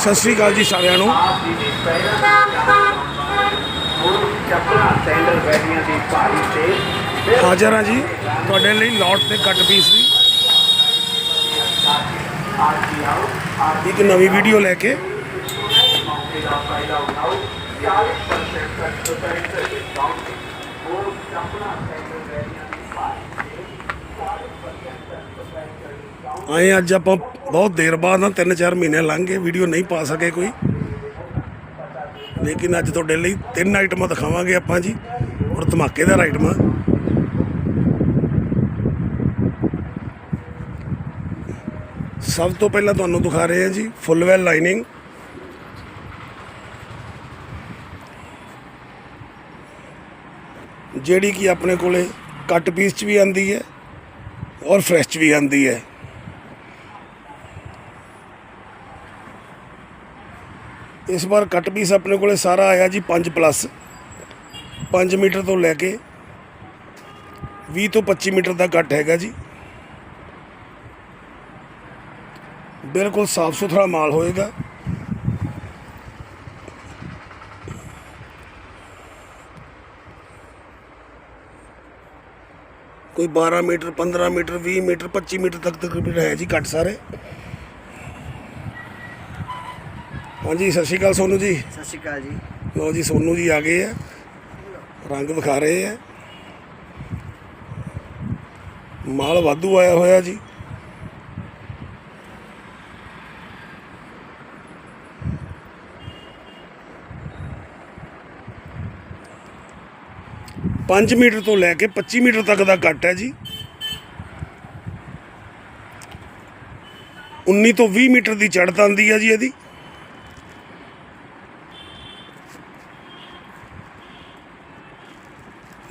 ਸਤਿ ਸ੍ਰੀ ਅਕਾਲ ਜੀ ਸਾਰਿਆਂ ਨੂੰ। ਹਾਜ਼ਰ ਹਾਂ ਜੀ। ਤੁਹਾਡੇ ਲਈ ਲੋਟ ਤੇ ਕੱਟ ਪੀਸ ਦੀ। ਇੱਕ ਨਵੀਂ ਵੀਡੀਓ ਲੈ ਕੇ। ਮੌਕੇ ਆਏ ਅੱਜ ਆਪਾਂ ਬਹੁਤ ਦੇਰ ਬਾਅਦ ਨਾ 3-4 ਮਹੀਨੇ ਲੰਘ ਗਏ ਵੀਡੀਓ ਨਹੀਂ ਪਾ ਸਕੇ ਕੋਈ। ਲੇਕਿਨ ਅੱਜ ਤੁਹਾਡੇ ਲਈ ਤਿੰਨ ਆਈਟਮਾਂ ਦਿਖਾਵਾਂਗੇ ਆਪਾਂ ਜੀ, ਔਰ ਧਮਾਕੇਦਾਰ ਆਈਟਮਾਂ ਸਭ ਤੋਂ ਪਹਿਲਾਂ ਤੁਹਾਨੂੰ ਦਿਖਾ ਰਹੇ ਹਾਂ ਜੀ ਫੁੱਲ ਵੈਲ ਲਾਈਨਿੰਗ ਜਿਹੜੀ ਕਿ ਆਪਣੇ ਕੋਲੇ ਕੱਟ ਪੀਸ ਚ ਵੀ ਆਂਦੀ ਹੈ, ਔਰ ਫਰੈਸ਼ ਚ ਵੀ ਆਂਦੀ ਹੈ। ਇਸ ਵਾਰ ਕੱਟ ਪੀਸ ਆਪਣੇ ਕੋਲੇ ਸਾਰਾ ਆਇਆ ਜੀ 5 ਪਲੱਸ 5 ਮੀਟਰ ਤੋਂ ਲੈ ਕੇ 20 ਤੋਂ 25 ਮੀਟਰ ਦਾ ਕੱਟ ਹੈਗਾ ਜੀ। ਬਿਲਕੁਲ ਸਾਫ਼ ਸੁਥਰਾ ਮਾਲ ਹੋਏਗਾ। ਕੋਈ 12 ਮੀਟਰ 15 ਮੀਟਰ 20 ਮੀਟਰ 25 ਮੀਟਰ ਤੱਕ ਤਕਰੀਬਨ ਹੈ ਜੀ ਕੱਟ ਸਾਰੇ। ਹਾਂਜੀ ਸਤਿ ਸ਼੍ਰੀ ਅਕਾਲ ਸੋਨੂ ਜੀ। ਸਤਿ ਸ਼੍ਰੀ ਅਕਾਲ ਜੀ। ਲਓ ਜੀ ਸੋਨੂ ਜੀ ਆ ਗਏ ਆ। ਰੰਗ ਵਿਖਾ ਰਹੇ ਆ। ਮਾਲ ਵਾਧੂ ਆਇਆ ਹੋਇਆ ਜੀ। ਪੰਜ ਮੀਟਰ ਤੋਂ ਲੈ ਕੇ 25 ਮੀਟਰ ਤੱਕ ਦਾ ਕੱਟ ਹੈ ਜੀ। 19 ਤੋਂ 20 ਮੀਟਰ ਦੀ ਚੜ੍ਹਤ ਆਉਂਦੀ ਹੈ ਜੀ ਇਹਦੀ।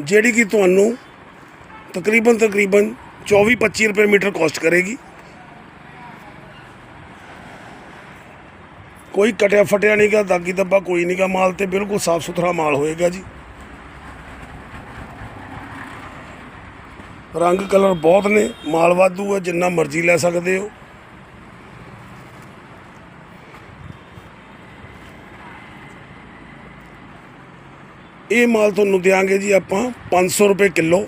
ਜਿਹੜੀ ਕਿ ਤੁਹਾਨੂੰ ਤਕਰੀਬਨ ਤਕਰੀਬਨ 24-25 ਰੁਪਏ ਮੀਟਰ ਕਾਸਟ ਕਰੇਗੀ। ਕੋਈ ਕਟਿਆ ਫਟਿਆ ਨਹੀਂਗਾ ਦਾਗੀ ਦੱਬਾ ਕੋਈ ਨਹੀਂਗਾ ਮਾਲ ਤੇ ਬਿਲਕੁਲ ਸਾਫ਼ ਸੁਥਰਾ ਮਾਲ ਹੋਏਗਾ ਜੀ। ਰੰਗ ਕਲਰ ਬਹੁਤ ਨੇ, ਮਾਲ ਵਾਧੂ ਹੈ, ਜਿੰਨਾ ਮਰਜ਼ੀ ਲੈ ਸਕਦੇ ਹੋ। ਇਹ ਮਾਲ ਤੁਹਾਨੂੰ ਦਿਆਂਗੇ ਜੀ ਆਪਾਂ 500 ਰੁਪਏ ਕਿਲੋ।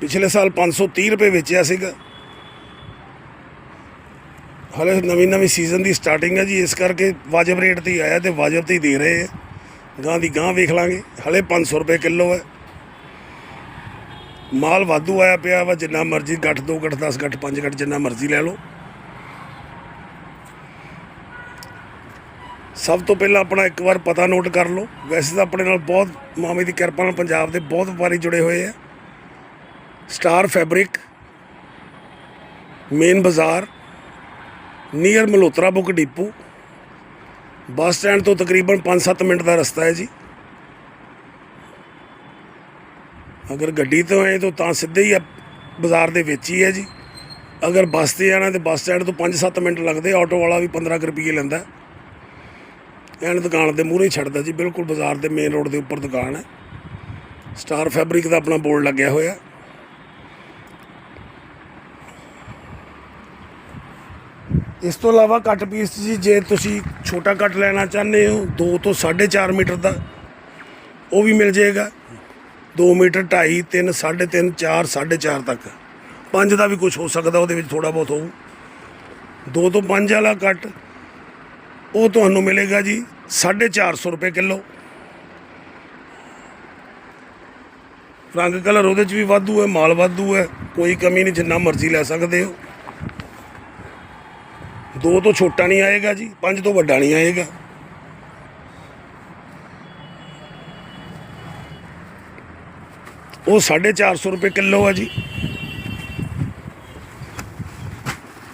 ਪਿਛਲੇ ਸਾਲ 530 ਰੁਪਏ ਵੇਚਿਆ ਸੀਗਾ। ਹਲੇ ਨਵੀਂ ਨਵੀਂ ਸੀਜ਼ਨ ਦੀ ਸਟਾਰਟਿੰਗ ਹੈ ਜੀ, ਇਸ ਕਰਕੇ ਵਾਜਬ ਰੇਟ ਤੇ ਹੀ ਆਇਆ ਤੇ ਵਾਜਬ ਤੇ ਹੀ ਦੇ ਰਹੇ ਆ ਗਾਂ ਦੀ ਗਾਂ ਵੇਖ ਲਾਂਗੇ, ਹਲੇ 500 ਰੁਪਏ ਕਿਲੋ ਹੈ। ਮਾਲ ਵਾਧੂ ਆਇਆ ਪਿਆ ਵਾ, ਜਿੰਨਾ ਮਰਜ਼ੀ ਗੱਠ ਦੋ ਗੱਠ 10 ਗੱਠ 5 ਗੱਠ, ਜਿੰਨਾ ਮਰਜ਼ੀ ਲੈ ਲਓ। ਸਭ ਤੋਂ ਪਹਿਲਾਂ ਆਪਣਾ ਇੱਕ ਵਾਰ ਪਤਾ ਨੋਟ ਕਰ ਲਓ। ਵੈਸੇ ਤਾਂ ਆਪਣੇ ਨਾਲ ਬਹੁਤ ਮਾਮੇ ਦੀ ਕਿਰਪਾ ਨਾਲ ਪੰਜਾਬ ਦੇ ਬਹੁਤ ਵਪਾਰੀ ਜੁੜੇ ਹੋਏ ਆ। ਸਟਾਰ ਫੈਬਰਿਕ, ਮੇਨ ਬਾਜ਼ਾਰ, near Malhotra book depot. Bus stand ਤੋਂ ਤਕਰੀਬਨ 5-7 ਮਿੰਟ ਦਾ ਰਸਤਾ ਹੈ ਜੀ। ਅਗਰ ਗੱਡੀ ਤੋਂ ਆਏ ਤਾਂ ਤਾਂ ਸਿੱਧੇ ਹੀ ਬਾਜ਼ਾਰ ਦੇ ਵਿੱਚ ਹੀ ਹੈ ਜੀ। ਅਗਰ ਬੱਸ ਤੇ ਜਾਣਾ ਤੇ ਬੱਸ ਸਟੈਂਡ ਤੋਂ 5-7 ਮਿੰਟ ਲੱਗਦੇ, ਆਟੋ ਵਾਲਾ ਵੀ 15 ਕੁ ਰੁਪਏ ਲੈਂਦਾ। ਐਨ ਦੁਕਾਨ ਦੇ ਮੂਹਰੇ ਛੱਡਦਾ ਜੀ, ਬਿਲਕੁਲ ਬਾਜ਼ਾਰ ਦੇ ਮੇਨ ਰੋਡ ਦੇ ਉੱਪਰ ਦੁਕਾਨ ਹੈ। ਸਟਾਰ ਫੈਬਰਿਕ ਦਾ ਆਪਣਾ ਬੋਰਡ ਲੱਗਿਆ ਹੋਇਆ। ਇਸ ਤੋਂ ਇਲਾਵਾ ਕੱਟ ਪੀਸ ਜੀ, ਜੇ ਤੁਸੀਂ ਛੋਟਾ ਕੱਟ ਲੈਣਾ ਚਾਹੁੰਦੇ ਹੋ 2 ਤੋਂ 4.5 ਮੀਟਰ ਦਾ, ਉਹ ਵੀ ਮਿਲ ਜਾਏਗਾ। 2 ਮੀਟਰ 2.5 3 3.5 4 4.5 ਤੱਕ। 5 ਦਾ ਵੀ ਕੁਝ ਹੋ ਸਕਦਾ, ਉਹਦੇ ਵਿੱਚ ਥੋੜਾ ਬਹੁਤ ਹੋਊ। 2 ਤੋਂ 5 ਵਾਲਾ ਕੱਟ ਉਹ ਤੁਹਾਨੂੰ ਮਿਲੇਗਾ ਜੀ 450 ਰੁਪਏ ਕਿਲੋ। ਰੰਗ ਕਲਰ ਉਹਦੇ ਚ ਵੀ ਵਾਧੂ ਹੈ, ਮਾਲ ਵਾਧੂ ਹੈ, ਕੋਈ ਕਮੀ ਨਹੀਂ, ਜਿੰਨਾ ਮਰਜ਼ੀ ਲੈ ਸਕਦੇ ਹੋ। ਦੋ ਤੋਂ ਛੋਟਾ ਨਹੀਂ ਆਏਗਾ ਜੀ, ਪੰਜ ਤੋਂ ਵੱਡਾ ਨਹੀਂ ਆਏਗਾ। ਉਹ 450 ਰੁਪਏ ਕਿਲੋ ਹੈ ਜੀ।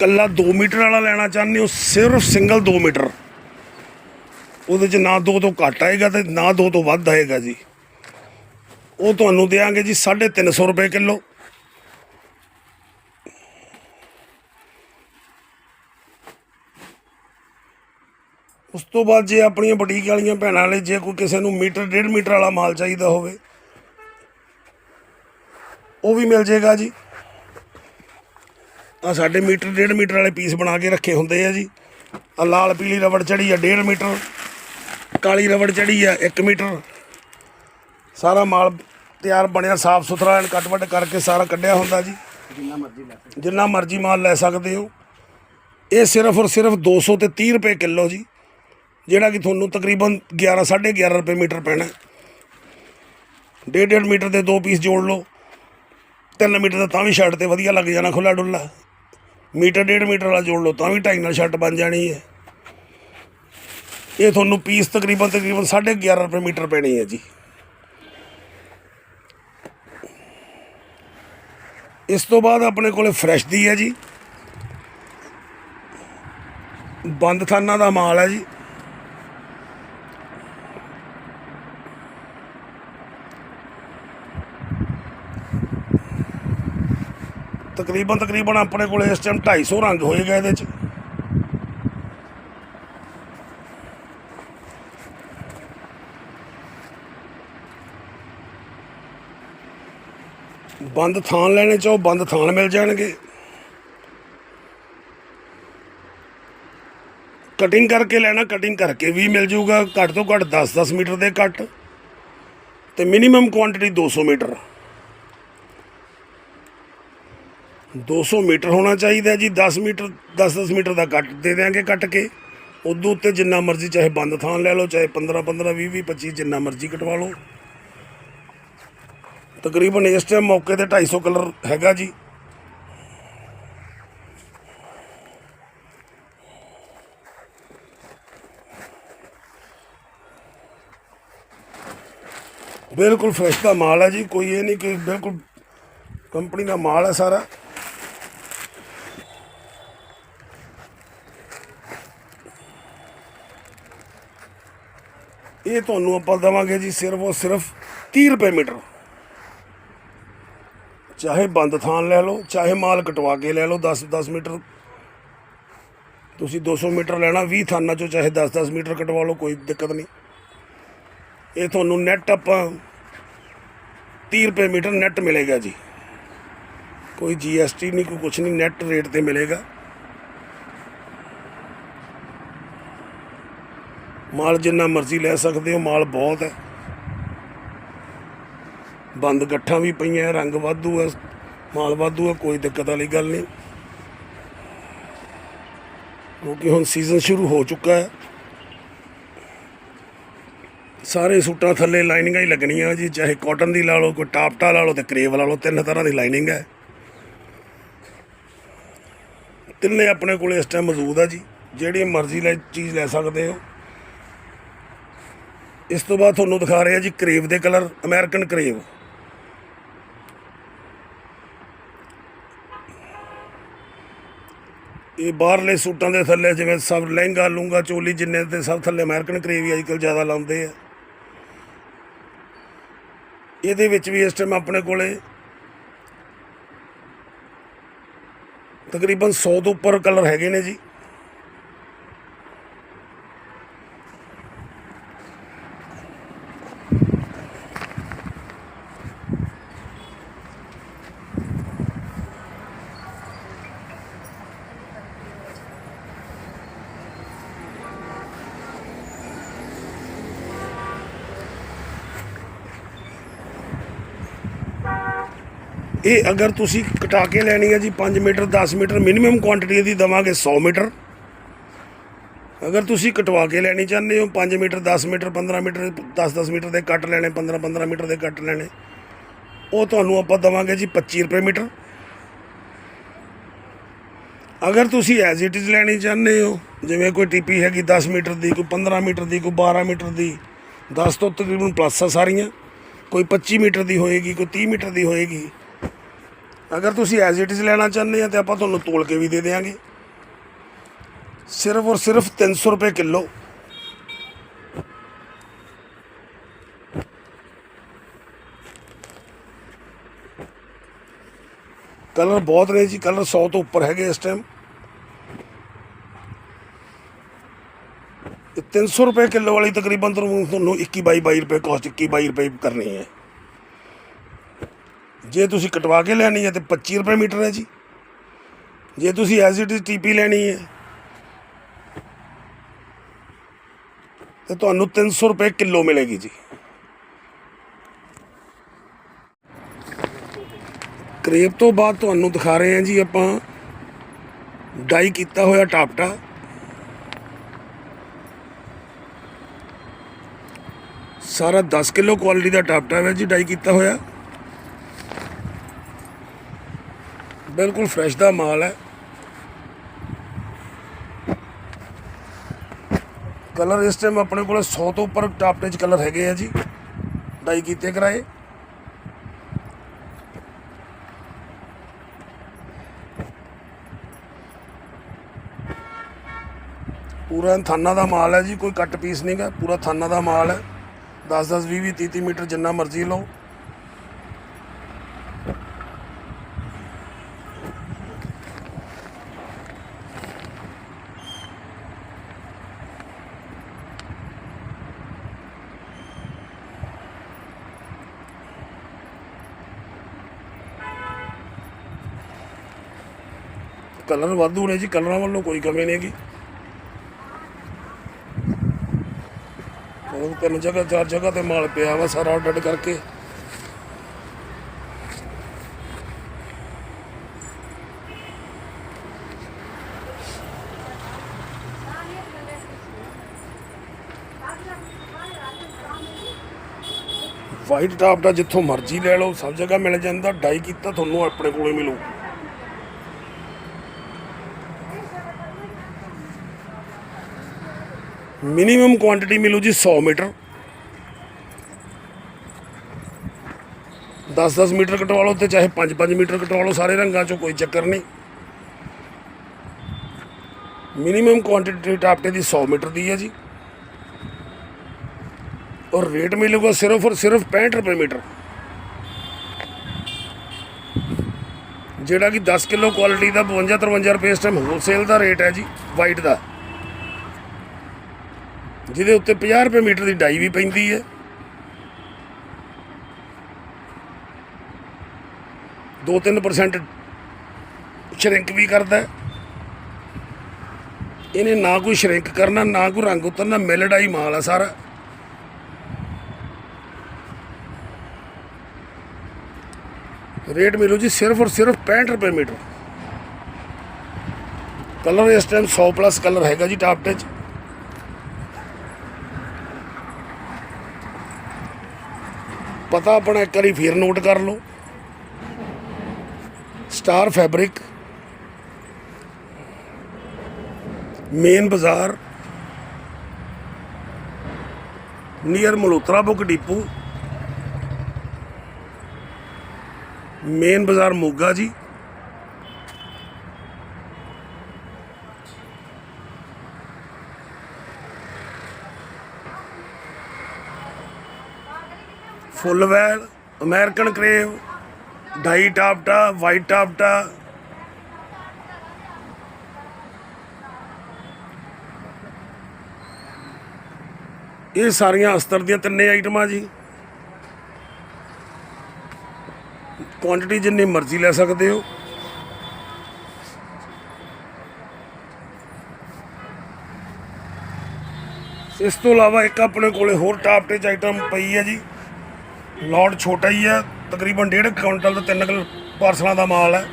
ਕੱਲਾ 2 ਮੀਟਰ ਵਾਲਾ ਲੈਣਾ ਚਾਹੁੰਦੇ ਹੋ, ਸਿਰਫ ਸਿੰਗਲ 2 ਮੀਟਰ। ਉਹਦੇ ਚ ਨਾ 2 ਤੋਂ ਘੱਟ ਆਏਗਾ ਤੇ ਨਾ 2 ਤੋਂ ਵੱਧ ਆਏਗਾ ਜੀ। ਉਹ ਤੁਹਾਨੂੰ ਦੇਾਂਗੇ ਜੀ 350 ਰੁਪਏ ਕਿਲੋ। ਉਸ ਤੋਂ ਬਾਅਦ ਜੇ ਆਪਣੀਆਂ ਬੁਟੀਕ ਵਾਲੀਆਂ ਭੈਣਾਂ ਲਈ ਜੇ ਕੋਈ ਕਿਸੇ ਨੂੰ ਮੀਟਰ, ਡੇਢ ਮੀਟਰ ਵਾਲਾ ਮਾਲ ਚਾਹੀਦਾ ਹੋਵੇ, ਉਹ ਵੀ ਮਿਲ ਜੇਗਾ ਜੀ। ਆ ਸਾਡੇ ਮੀਟਰ, ਡੇਢ ਮੀਟਰ ਵਾਲੇ ਪੀਸ ਬਣਾ ਕੇ ਰੱਖੇ ਹੁੰਦੇ ਆ ਜੀ। ਆ ਲਾਲ, ਪੀਲੀ ਰਬੜ ਚੜੀ ਆ, ਡੇਢ ਮੀਟਰ। ਕਾਲੀ ਰਬੜ ਚੜੀ ਆ 1 ਮੀਟਰ। ਸਾਰਾ ਮਾਲ ਤਿਆਰ ਬਣਿਆ ਸਾਫ਼ ਸੁਥਰਾ ਐਨ ਕੱਟ ਵੱਟ ਕਰਕੇ ਸਾਰਾ ਕੱਢਿਆ ਹੁੰਦਾ ਜੀ। ਜਿੰਨਾ ਮਰਜ਼ੀ ਲੈ ਜਿੰਨਾ ਮਰਜ਼ੀ ਮਾਲ ਲੈ ਸਕਦੇ ਹੋ। ਇਹ ਸਿਰਫ ਔਰ ਸਿਰਫ 200 ਤੇ 30 ਰੁਪਏ ਕਿਲੋ ਜੀ ਜਿਹੜਾ ਕਿ ਤੁਹਾਨੂੰ ਤਕਰੀਬਨ 11 11.5 ਰੁਪਏ ਮੀਟਰ ਪੈਣਾ। ਡੇਢ ਡੇਢ ਮੀਟਰ ਦੇ ਦੋ ਪੀਸ ਜੋੜ ਲਓ। 3 ਮੀਟਰ ਦਾ ਤਾਂ ਵੀ ਸ਼ਰਟ ਤੇ ਵਧੀਆ ਲੱਗ ਜਾਣਾ ਖੁੱਲਾ ਡੁੱਲਾ ਮੀਟਰ ਡੇਢ ਮੀਟਰ ਵਾਲਾ ਜੋੜ ਲਓ ਤਾਂ ਵੀ ਢਾਈ ਨਾਲ ਸ਼ਰਟ ਬਣ ਜਾਣੀ ਹੈ। ਇਹ ਤੁਹਾਨੂੰ ਪੀਸ ਤਕਰੀਬਨ ਤਕਰੀਬਨ 11.5 ਰੁਪਏ ਮੀਟਰ ਪੈਣੀ ਹੈ ਜੀ। ਇਸ ਤੋਂ ਬਾਅਦ ਆਪਣੇ ਕੋਲੇ ਫਰੈਸ਼ ਦੀ ਹੈ ਜੀ। ਬੰਦ ਥਾਨਾਂ ਦਾ ਮਾਲ ਹੈ ਜੀ। ਤਕਰੀਬਨ ਤਕਰੀਬਨ ਆਪਣੇ ਕੋਲੇ ਇਸ ਟਾਈਮ 250 ਰੰਗ ਹੋਏਗਾ ਇਹਦੇ ਚ। ਬੰਦ ਥਾਨ ਲੈਣੇ ਚਾਹੋ, ਬੰਦ ਥਾਨ ਮਿਲ ਜਾਣਗੇ। ਕਟਿੰਗ ਕਰਕੇ ਲੈਣਾ ਕਟਿੰਗ ਕਰਕੇ ਵੀ ਮਿਲ ਜਾਊਗਾ। ਘੱਟ ਤੋਂ ਘੱਟ 10-10 ਮੀਟਰ ਦੇ ਕੱਟ ਤੇ ਮਿਨੀਮਮ ਕੁਆਂਟੀਟੀ 200 ਮੀਟਰ। 200 ਮੀਟਰ ਹੋਣਾ ਚਾਹੀਦਾ ਜੀ 10 ਮੀਟਰ 10-10 ਮੀਟਰ ਦਾ ਕੱਟ ਦੇ ਦਿਆਂਗੇ ਕੱਟ ਕੇ। ਉਦੋਂ ਉੱਤੇ ਜਿੰਨਾ ਮਰਜ਼ੀ ਚਾਹੇ ਬੰਦ ਥਾਨ ਲੈ ਲਓ, ਚਾਹੇ 15-15 20-20 25 ਜਿੰਨਾ ਮਰਜ਼ੀ ਕਟਵਾ ਲਓ। ਤਕਰੀਬਨ ਇਸ ਟਾਈਮ ਮੌਕੇ ਤੇ 250 ਕਲਰ ਹੈਗਾ ਜੀ। ਬਿਲਕੁਲ ਫਰੈਸ਼ ਦਾ ਮਾਲ ਹੈ ਜੀ, ਕੋਈ ਇਹ ਨਹੀਂ ਕਿ ਬਿਲਕੁਲ ਕੰਪਨੀ ਦਾ ਮਾਲ ਹੈ ਸਾਰਾ। ਇਹ ਤੁਹਾਨੂੰ ਆਪਾਂ ਦਵਾਂਗੇ ਜੀ ਸਿਰਫ ਉਹ ਸਿਰਫ 30 ਰੁਪਏ ਮੀਟਰ। ਚਾਹੇ ਬੰਦ ਥਾਨ ਲੈ ਲਓ, ਚਾਹੇ ਮਾਲ ਕਟਵਾ ਕੇ ਲੈ ਲਓ 10 10 ਮੀਟਰ। ਤੁਸੀਂ 200 ਮੀਟਰ ਲੈਣਾ 20 ਥਾਨਾਂ ਚੋਂ ਚਾਹੇ 10 10 ਮੀਟਰ ਕਟਵਾ ਲਓ, ਕੋਈ ਦਿੱਕਤ ਨਹੀਂ। ਇਹ ਤੁਹਾਨੂੰ ਨੈਟ ਆਪਾਂ 30 ਰੁਪਏ ਮੀਟਰ ਨੈਟ ਮਿਲੇਗਾ ਜੀ। ਕੋਈ ਜੀਐਸਟੀ ਨਹੀਂ, ਕੋਈ ਕੁਛ ਨਹੀਂ ਨੈਟ ਰੇਟ ਤੇ ਮਿਲੇਗਾ। ਮਾਲ ਜਿੰਨਾ ਮਰਜ਼ੀ ਲੈ ਸਕਦੇ ਹੋ, ਮਾਲ ਬਹੁਤ ਹੈ। ਬੰਦ ਗੱਠਾਂ ਵੀ ਪਈਆਂ, ਰੰਗ ਵਾਧੂ ਹੈ ਮਾਲ ਵਾਧੂ ਹੈ ਕੋਈ ਦਿੱਕਤ ਵਾਲੀ ਗੱਲ ਨਹੀਂ। ਕਿਉਂਕਿ ਹੁਣ ਸੀਜ਼ਨ ਸ਼ੁਰੂ ਹੋ ਚੁੱਕਾ ਹੈ। ਸਾਰੇ ਸੂਟਾਂ ਥੱਲੇ ਲਾਈਨਿੰਗਾਂ ਹੀ ਲੱਗਣੀਆਂ ਜੀ, ਚਾਹੇ ਕਾਟਨ ਦੀ ਲਾ ਲਓ, ਕੋਈ ਟਾਪਟਾ ਲਾ ਲਓ ਤੇ ਕਰੇਵ ਲਾ ਲਓ, ਤਿੰਨ ਤਰ੍ਹਾਂ ਦੀ ਲਾਈਨਿੰਗ ਹੈ। ਤਿੰਨੇ ਆਪਣੇ ਕੋਲੇ ਇਸ ਟਾਈਮ ਮੌਜੂਦ ਆ ਜੀ, ਜਿਹੜੀ ਮਰਜ਼ੀ ਲੈ, ਚੀਜ਼ ਲੈ ਸਕਦੇ ਹੋ। ਇਸ ਤੋਂ ਬਾਅਦ ਤੁਹਾਨੂੰ ਦਿਖਾ ਰਿਹਾ ਜੀ ਕਰੇਵ ਦੇ ਕਲਰ ਅਮਰੀਕਨ ਕਰੇਵ ਇਹ ਬਾਹਰਲੇ ਸੂਟਾਂ ਦੇ ਥੱਲੇ ਜਿਵੇਂ ਸਭ ਲਹਿੰਗਾ, ਲੂੰਗਾ, ਚੋਲੀ ਜਿੰਨੇ ਤੇ ਸਭ ਥੱਲੇ ਅਮਰੀਕਨ ਕਰੇਵ ਹੀ ਅੱਜਕੱਲ ਜ਼ਿਆਦਾ ਲਾਉਂਦੇ ਆ। ਇਹਦੇ ਵਿੱਚ ਵੀ ਇਸ ਟਾਈਮ ਆਪਣੇ ਕੋਲੇ ਤਕਰੀਬਨ 100 ਤੋਂ ਉੱਪਰ ਕਲਰ ਹੈਗੇ ਨੇ ਜੀ। ਇਹ ਅਗਰ ਤੁਸੀਂ ਕਟਾ ਕੇ ਲੈਣੀ ਹੈ ਜੀ 5 ਮੀਟਰ 10 ਮੀਟਰ ਮਿਨੀਮਮ ਕੁਆਂਟੀਟੀ ਦੀ ਦਵਾਂਗੇ 100 ਮੀਟਰ। ਅਗਰ ਤੁਸੀਂ ਕਟਵਾ ਕੇ ਲੈਣੀ ਚਾਹੁੰਦੇ ਹੋ 5 ਮੀਟਰ 10 ਮੀਟਰ 15 ਮੀਟਰ 10-10 ਮੀਟਰ ਦੇ ਕੱਟ ਲੈਣੇ 15-15 ਮੀਟਰ ਦੇ ਕੱਟ ਲੈਣੇ, ਉਹ ਤੁਹਾਨੂੰ ਆਪਾਂ ਦਵਾਂਗੇ ਜੀ 25 ਰੁਪਏ ਮੀਟਰ। ਅਗਰ ਤੁਸੀਂ ਐਜ਼ ਇਟ ਇਜ਼ ਲੈਣੀ ਚਾਹੁੰਦੇ ਹੋ, ਜਿਵੇਂ ਕੋਈ ਟੀਪੀ ਹੈਗੀ 10 ਮੀਟਰ ਦੀ, ਕੋਈ 15 ਮੀਟਰ ਦੀ, ਕੋਈ 12 ਮੀਟਰ ਦੀ 10 ਤੋਂ ਤਕਰੀਬਨ ਪਲੱਸ ਆ ਸਾਰੀਆਂ। ਕੋਈ 25 ਮੀਟਰ ਦੀ ਹੋਏਗੀ, ਕੋਈ 30 ਮੀਟਰ ਦੀ ਹੋਏਗੀ। ਅਗਰ ਤੁਸੀਂ ਐਜ਼ ਇਟ ਇਜ਼ ਲੈਣਾ ਚਾਹੁੰਦੇ ਆ ਤੇ ਆਪਾਂ ਤੁਹਾਨੂੰ ਤੋਲ ਕੇ ਵੀ ਦੇ ਦੇਵਾਂਗੇ ਸਿਰਫ ਔਰ ਸਿਰਫ 300 ਰੁਪਏ ਕਿਲੋ। ਕਲਰ ਬਹੁਤ ਨੇ ਜੀ, ਕਲਰ 100 ਤੋਂ ਉੱਪਰ ਹੈਗੇ ਇਸ ਟਾਈਮ ਇਹ 300 ਰੁਪਏ ਕਿਲੋ ਵਾਲੀ ਤਕਰੀਬਨ ਤੁਹਾਨੂੰ ਤੁਹਾਨੂੰ 21 22 22 ਰੁਪਏ ਕਾਸਟ 21 22 ਰੁਪਏ ਕਰਨੀ ਹੈ। ਜੇ ਤੁਸੀਂ ਕਟਵਾ ਕੇ ਲੈਣੀ ਹੈ ਤੇ 25 ਰੁਪਏ ਮੀਟਰ ਹੈ ਜੀ। ਜੇ ਤੁਸੀਂ ਐਜ਼ ਇਟ ਇਜ਼ ਟੀਪੀ ਲੈਣੀ ਹੈ ਤੇ ਤੁਹਾਨੂੰ 300 ਰੁਪਏ ਕਿਲੋ ਮਿਲੇਗੀ ਜੀ। ਕਰੇਪ ਤੋਂ ਬਾਅਦ ਤੁਹਾਨੂੰ ਦਿਖਾ ਰਹੇ ਹਾਂ ਜੀ ਆਪਾਂ ਡਾਈ ਕੀਤਾ ਹੋਇਆ ਟਾਪਟਾ। ਸਾਰਾ 10 ਕਿਲੋ ਕੁਆਲਿਟੀ ਦਾ ਟਾਪਟਾ ਹੈ ਜੀ, ਡਾਈ ਕੀਤਾ ਹੋਇਆ। ਬਿਲਕੁਲ ਫਰੈਸ਼ ਦਾ ਮਾਲ ਹੈ। ਕਲਰ ਇਸ ਟਾਈਮ ਆਪਣੇ ਕੋਲ 100 ਤੋਂ ਉੱਪਰ ਟਾਪਟੇ ਚ ਕਲਰ ਹੈਗੇ ਆ ਜੀ। ਡਾਈ ਕੀਤੇ ਕਰਾਏ। ਪੂਰਾ ਥਾਨਾ ਦਾ ਮਾਲ ਹੈ ਜੀ, ਕੋਈ ਕੱਟ ਪੀਸ ਨਹੀਂਗਾ ਪੂਰਾ ਥਾਨਾ ਦਾ ਮਾਲ ਹੈ। 10 10 20 20 30 30 ਮੀਟਰ ਜਿੰਨਾ ਮਰਜ਼ੀ ਲਓ। ਕਲਰ ਵਾਧੂ ਨੇ ਜੀ, ਕਲਰਾਂ ਵੱਲੋਂ ਕੋਈ ਕਮੀ ਨਹੀਂ ਹੈਗੀ। ਉਹ ਤਿੰਨ ਜਗ੍ਹਾ, ਚਾਰ ਜਗ੍ਹਾ ਤੇ ਮਾਲ ਪਿਆ ਵਾ ਸਾਰਾ ਆਰਡਰ ਕਰਕੇ। ਵਾਈਟ ਟਾਪ ਦਾ ਜਿੱਥੋਂ ਮਰਜ਼ੀ ਲੈ ਲਓ, ਸਭ ਜਗ੍ਹਾ ਮਿਲ ਜਾਂਦਾ, ਡਾਈ ਕੀਤਾ ਤੁਹਾਨੂੰ ਆਪਣੇ ਕੋਲੇ ਮਿਲੂ। ਮਿਨੀਮਮ ਕੁਆਂਟੀਟੀ ਮਿਲੂ ਜੀ 100 ਮੀਟਰ। 10-10 ਮੀਟਰ ਕਟਵਾ ਲਓ ਤੇ ਚਾਹੇ 5-5 ਮੀਟਰ ਕਟਵਾ ਲਓ ਸਾਰੇ ਰੰਗਾਂ 'ਚੋਂ ਕੋਈ ਚੱਕਰ ਨਹੀਂ। ਮਿਨੀਮਮ ਕੁਆਂਟੀਟੀ ਟਾਪਟੇ ਦੀ 100 ਮੀਟਰ ਦੀ ਹੈ ਜੀ। ਔਰ ਰੇਟ ਮਿਲੂਗਾ ਸਿਰਫ ਔਰ ਸਿਰਫ 65 ਰੁਪਏ ਮੀਟਰ। ਜਿਹੜਾ ਕਿ 10 ਕਿਲੋ ਕੁਆਲਿਟੀ ਦਾ 52 53 ਰੁਪਏ ਇਸ ਟਾਈਮ ਹੋਲਸੇਲ ਦਾ ਰੇਟ ਹੈ ਜੀ ਵਾਈਟ ਦਾ। ਜਿਹਦੇ ਉੱਤੇ 50 ਰੁਪਏ ਮੀਟਰ ਦੀ ਡਾਈ ਵੀ ਪੈਂਦੀ ਹੈ। ਦੋ ਤਿੰਨ ਪਰਸੈਂਟ ਸ਼ਰਿੰਕ ਵੀ ਕਰਦਾ ਇਹਨੇ ਨਾ ਕੋਈ ਸ਼ਰਿੰਕ ਕਰਨਾ, ਨਾ ਕੋਈ ਰੰਗ ਉਤਰਨਾ ਮਿਲਡਾਈ ਮਾਲ ਆ ਸਾਰਾ। ਰੇਟ ਮਿਲੂ ਜੀ, ਸਿਰਫ ਔਰ ਸਿਰਫ 65 ਰੁਪਏ ਮੀਟਰ। ਕਲਰ ਇਸ ਟਾਈਮ 100 ਪਲੱਸ ਕਲਰ ਹੈਗਾ ਜੀ ਟਾਪ ਟੈਚ ਪਤਾ ਆਪਣਾ ਇੱਕ ਵਾਰੀ ਫੇਰ ਨੋਟ ਕਰ ਲਓ। Star fabric. ਮੇਨ ਬਾਜ਼ਾਰ। Near Malhotra book depot. Main ਬਾਜ਼ਾਰ ਮੋਗਾ ਜੀ। Full voile, American crepe, dye taffeta, white taffeta. ਇਹ ਸਾਰੀਆਂ ਅਸਤਰ ਦੀਆਂ ਤਿੰਨੇ ਆਈਟਮਾਂ ਜੀ। ਕੁਆਂਟੀਟੀ ਜਿੰਨੀ ਮਰਜ਼ੀ ਲੈ ਸਕਦੇ ਹੋ। ਇਸ ਤੋਂ ਇਲਾਵਾ ਇੱਕ ਆਪਣੇ ਕੋਲੇ ਹੋਰ ਟਾਪ ਟੇਜ ਆਈਟਮ ਪਈ ਹੈ ਜੀ। ਲੋਡ ਛੋਟਾ ਹੀ ਹੈ, ਤਕਰੀਬਨ 1.5 ਕੁਇੰਟਲ ਤੋਂ 3 ਕਿਲੋ ਪਾਰਸਲਾਂ ਦਾ ਮਾਲ ਹੈ।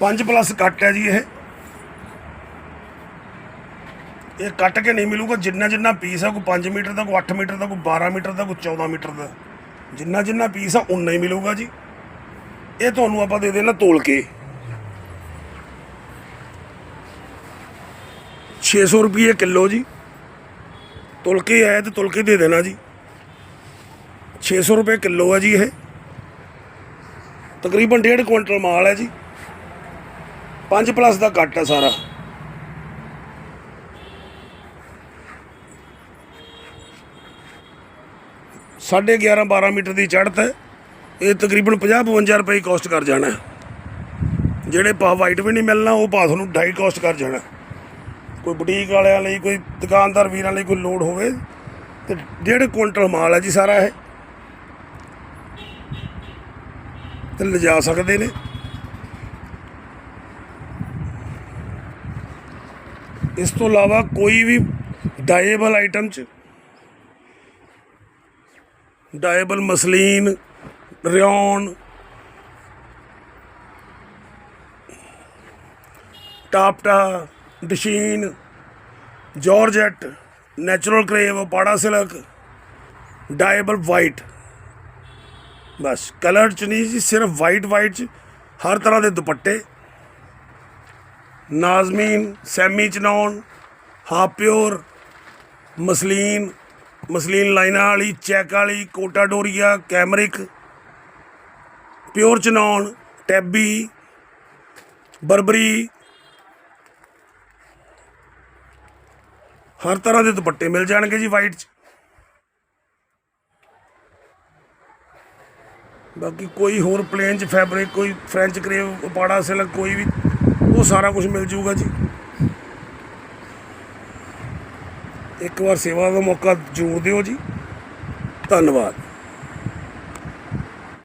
ਪੰਜ ਪਲੱਸ ਕੱਟ ਹੈ ਜੀ ਇਹ। ਇਹ ਕੱਟ ਕੇ ਨਹੀਂ ਮਿਲੂਗਾ, ਜਿੰਨਾ ਜਿੰਨਾ ਪੀਸ ਹੈ, ਕੋਈ 5 ਮੀਟਰ ਦਾ, ਕੋਈ 8 ਮੀਟਰ ਦਾ, ਕੋਈ 12 ਮੀਟਰ ਦਾ, ਕੋਈ 14 ਮੀਟਰ ਦਾ। ਜਿੰਨਾ ਜਿੰਨਾ ਪੀਸ ਆ ਉਨਾ ਹੀ ਮਿਲੂਗਾ ਜੀ। ਇਹ ਤੁਹਾਨੂੰ ਆਪਾਂ ਦੇ ਦੇਣਾ ਤੋਲ ਕੇ 600 ਰੁਪਏ ਕਿਲੋ ਜੀ। ਤੁਲ ਕੇ ਆਇਆ ਤੇ ਤੁਲ ਦੇ ਦੇਣਾ ਜੀ। 600 ਰੁਪਏ ਕਿਲੋ ਹੈ ਜੀ ਇਹ। ਤਕਰੀਬਨ 1.5 ਕੁਇੰਟਲ ਮਾਲ ਹੈ ਜੀ। 5 ਪਲੱਸ ਦਾ ਕੱਟ ਹੈ ਸਾਰਾ। ਸਾਢੇ 11 12 ਮੀਟਰ ਦੀ ਚੜ੍ਹਤ ਹੈ। ਇਹ ਤਕਰੀਬਨ 50 52 ਰੁਪਏ ਕੋਸਟ ਕਰ ਜਾਣਾ ਜਿਹੜੇ ਪਾ ਵਾਈਟ ਵੀ ਨਹੀਂ ਮਿਲਣਾ, ਉਹ ਪਾ ਤੁਹਾਨੂੰ ਡਾਈ ਕੋਸਟ ਕਰ ਜਾਣਾ ਕੋਈ ਬੁਟੀਕ ਵਾਲਿਆਂ ਲਈ, ਕੋਈ ਦੁਕਾਨਦਾਰ ਵੀਰਾਂ ਲਈ ਕੋਈ ਲੋਡ ਹੋਵੇ ਤੇ ਡੇਢ ਕੁਇੰਟਲ ਮਾਲ ਹੈ ਜੀ ਸਾਰਾ ਇਹ। ਤੇ ਲਿਜਾ ਸਕਦੇ ਨੇ। ਇਸ ਤੋਂ ਇਲਾਵਾ ਕੋਈ ਵੀ ਡਾਈਏਬਲ ਆਈਟਮ ਚ ਡਾਈਏਬਲ ਮਸਲੀਨ, ਰਿਓਨ, ਟਾਪਟਾ ਡਸ਼ੀਨ ਜਾਰਜਟ ਨੈਚੁਰਲ ਕਰੇਵ ਪਾੜਾ ਸਿਲਕ ਡਾਇਬਲ ਵਾਈਟ ਬਸ ਕਲਰ ਚ ਨਹੀਂ ਜੀ, ਸਿਰਫ ਵਾਈਟ ਵਾਈਟ ਚ, ਹਰ ਤਰ੍ਹਾਂ ਦੇ ਦੁਪੱਟੇ। ਨਾਜ਼ਮੀਨ semi chinon half pure muslin muslin ਲਾਈਨਾਂ ਵਾਲੀ ਚੈੱਕ ਵਾਲੀ Kota Doria cambric pure chinon tabby Burberry ਹਰ ਤਰ੍ਹਾਂ ਦੇ ਦੁਪੱਟੇ ਮਿਲ ਜਾਣਗੇ ਜੀ ਵਾਈਟ ਚ। ਬਾਕੀ ਕੋਈ ਹੋਰ ਪਲੇਨ ਚ ਫੈਬਰਿਕ ਕੋਈ ਫ੍ਰੈਂਚ ਕਰੇਵ ਉਪਾੜਾ ਸਿਲਕ, ਕੋਈ ਵੀ, ਉਹ ਸਾਰਾ ਕੁਝ ਮਿਲ ਜਾਊਗਾ ਜੀ। ਇੱਕ ਵਾਰ ਸੇਵਾ ਦਾ ਮੌਕਾ ਜ਼ਰੂਰ ਦਿਓ ਜੀ। ਧੰਨਵਾਦ।